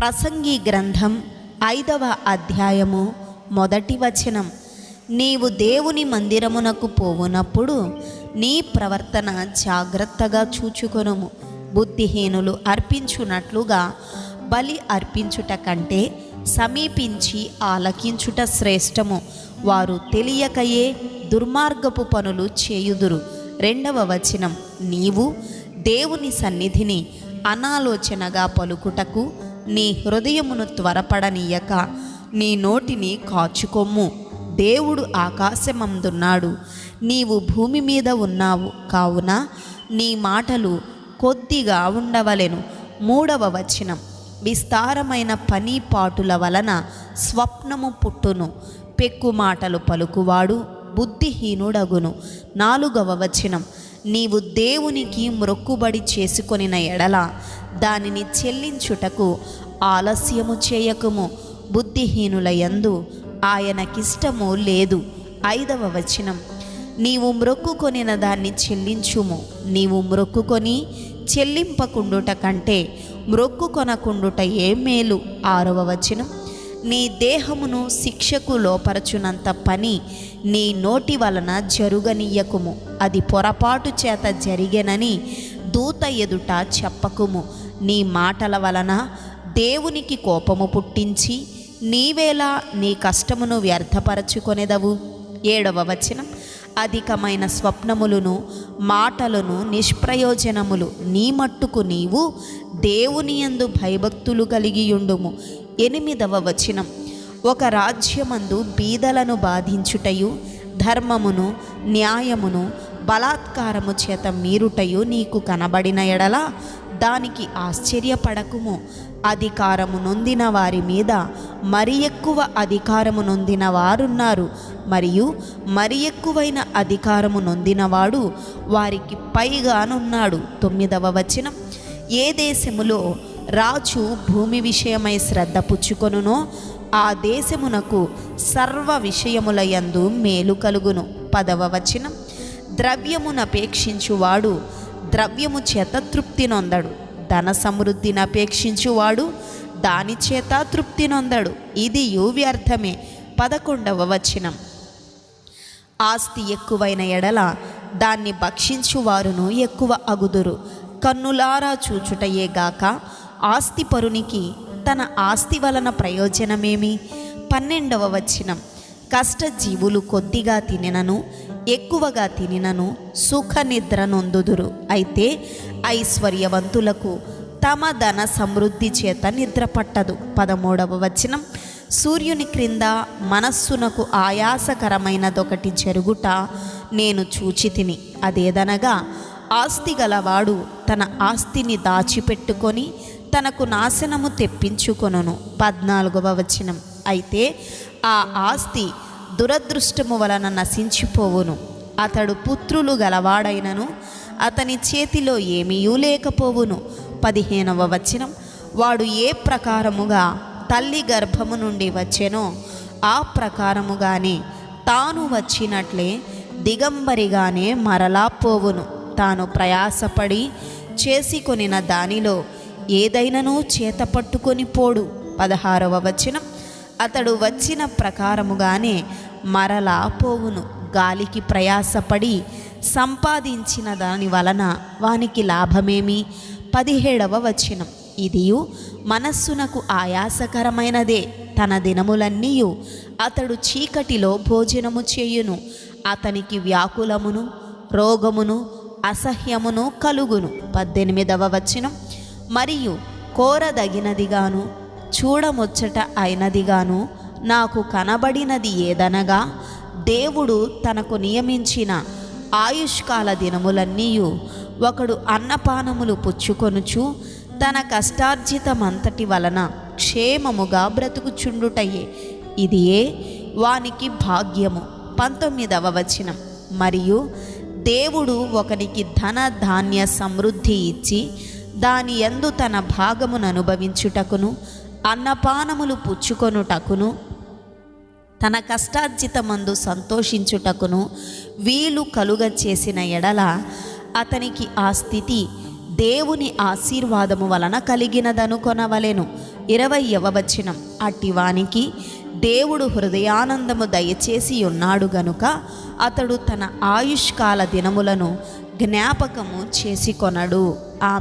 ప్రసంగి గ్రంథం ఐదవ అధ్యాయము మొదటి వచనం. నీవు దేవుని మందిరమునకు పోవునప్పుడు నీ ప్రవర్తన జాగ్రత్తగా చూచుకొనుము. బుద్ధిహీనులు అర్పించునట్లుగా బలి అర్పించుట కంటే సమీపించి ఆలకించుట శ్రేష్టము. వారు తెలియకయే దుర్మార్గపు పనులు చేయుదురు. రెండవ వచనం. నీవు దేవుని సన్నిధిని అనాలోచనగా పలుకుటకు నీ హృదయమును త్వరపడనీయక నీ నోటిని కాచుకొమ్ము. దేవుడు ఆకాశమందున్నాడు. నీవు భూమి మీద ఉన్నావు కావున నీ మాటలు కొద్దిగా ఉండవలెను. మూడవ వచనం విస్తారమైన పని పాటుల వలన స్వప్నము పుట్టును. పెక్కు మాటలు పలుకువాడు బుద్ధిహీనుడగును. నాలుగవ వచనం నీవు దేవునికి మ్రొక్కుబడి చేసుకొనిన ఎడల దానిని చెల్లించుటకు ఆలస్యము చేయకుము. బుద్ధిహీనుల యందు ఆయనకిష్టము లేదు. ఐదవ వచనం. నీవు మ్రొక్కుకొనిన దాన్ని చెల్లించుము. నీవు మ్రొక్కుకొని చెల్లింపకుండుట కంటే మ్రొక్కుకొనకుండుట ఏ మేలు. ఆరవ వచనం. నీ దేహమును శిక్షకు లోపరచునంత పని నీ నోటి వలన జరుగనీయకుము. అది పొరపాటు చేత జరిగెనని దూత ఎదుట చెప్పకుము. నీ మాటల వలన దేవునికి కోపము పుట్టించి నీవేలా నీ కష్టమును వ్యర్థపరచుకొనెదవు. ఏడవ వచనం. అధికమైన స్వప్నములను మాటలను నిష్ప్రయోజనములు నీ మట్టుకు నీవు దేవుని యందు భయభక్తులు కలిగియుండుము. ఎనిమిదవ వచనం ఒక రాజ్యమందు బీదలను బాధించుటయు ధర్మమును న్యాయమును బలాత్కారము చేత మీరుటయు నీకు కనబడిన ఎడల దానికి ఆశ్చర్యపడకుము. అధికారము నొందిన వారి మీద మరి ఎక్కువ అధికారము నొందిన వారున్నారు. మరియు మరి ఎక్కువైన అధికారము నొందినవాడు వారికి పైగానున్నాడు. తొమ్మిదవ వచనం ఏ దేశములో రాజు భూమి విషయమై శ్రద్ధ పుచ్చుకొనును ఆ దేశమునకు సర్వ విషయముల యందు మేలు కలుగును. పదవ వచనం. ద్రవ్యమునపేక్షించువాడు ద్రవ్యము చేత తృప్తి నొందడు. ధన సమృద్ధిని అపేక్షించువాడు దాని చేత తృప్తి నొందడు. ఇది వ్యర్థమే పదకొండవ వచనం. ఆస్తి ఎక్కువైన ఎడల దాన్ని భక్షించువారును ఎక్కువ అగుదురు. కన్నులారా చూచుటయే ఆస్తిపరునికి తన ఆస్తి వలన ప్రయోజనమేమి? పన్నెండవ వచనం. కష్టజీవులు కొద్దిగా తినినను ఎక్కువగా తినినను సుఖ నిద్ర నొందుదురు. అయితే ఐశ్వర్యవంతులకు తమ ధన సమృద్ధి చేత నిద్ర పట్టదు. పదమూడవ వచనం. సూర్యుని క్రింద మనస్సునకు ఆయాసకరమైనదొకటి జరుగుట నేను చూచితిని. అదేదనగా ఆస్తి గలవాడు తన ఆస్తిని దాచిపెట్టుకొని తనకు నాశనము తెప్పించుకొనును. పద్నాలుగవ వచనం. అయితే ఆ ఆస్తి దురదృష్టము వలన నశించిపోవును. అతడు పుత్రులు గలవాడైనను అతని చేతిలో ఏమీయూ లేకపోవును. పదిహేనవ వచనం. వాడు ఏ ప్రకారముగా తల్లి గర్భము నుండి వచ్చెనో ఆ ప్రకారముగానే తాను వచ్చినట్లే దిగంబరిగానే మరలా పోవును. తాను ప్రయాసపడి చేసుకొనిన దానిలో ఏదైనను చేత పట్టుకొని పోడు. పదహారవ వచనం. అతడు వచ్చిన ప్రకారముగానే మరలా పోవును. గాలికి ప్రయాసపడి సంపాదించిన దాని వలన వానికి లాభమేమి? పదిహేడవ వచనం. ఇదియు మనస్సునకు ఆయాసకరమైనదే. తన దినములన్నీయు అతడు చీకటిలో భోజనము చేయును. అతనికి వ్యాకులమును రోగమును అసహ్యమును కలుగును. పద్దెనిమిదవ వచనం. మరియు కోరదగినదిగాను చూడముచ్చట అయినదిగాను నాకు కనబడినది ఏదనగా దేవుడు తనకు నియమించిన ఆయుష్కాల దినములన్నీయు ఒకడు అన్నపానములు పుచ్చుకొనుచు తన కష్టార్జితమంతటి వలన క్షేమముగా బ్రతుకుచుండుటయే. ఇదియే వానికి భాగ్యము. పంతొమ్మిదవ వచనం. మరియు దేవుడు ఒకనికి ధన ధాన్య సమృద్ధి ఇచ్చి దాని యందు తన భాగమును అనుభవించుటకును అన్నపానములు పుచ్చుకొనుటకును తన కష్టార్జితమందు సంతోషించుటకును వీలు కలుగ చేసిన ఎడల అతనికి ఆ స్థితి దేవుని ఆశీర్వాదము వలన కలిగినదనుకొనవలెను ఇరవయవ వచనం. అట్టివానికి దేవుడు హృదయానందము దయచేసి ఉన్నాడు గనుక అతడు తన ఆయుష్కాల దినములను జ్ఞాపకము చేసి కొనడు. ఆమె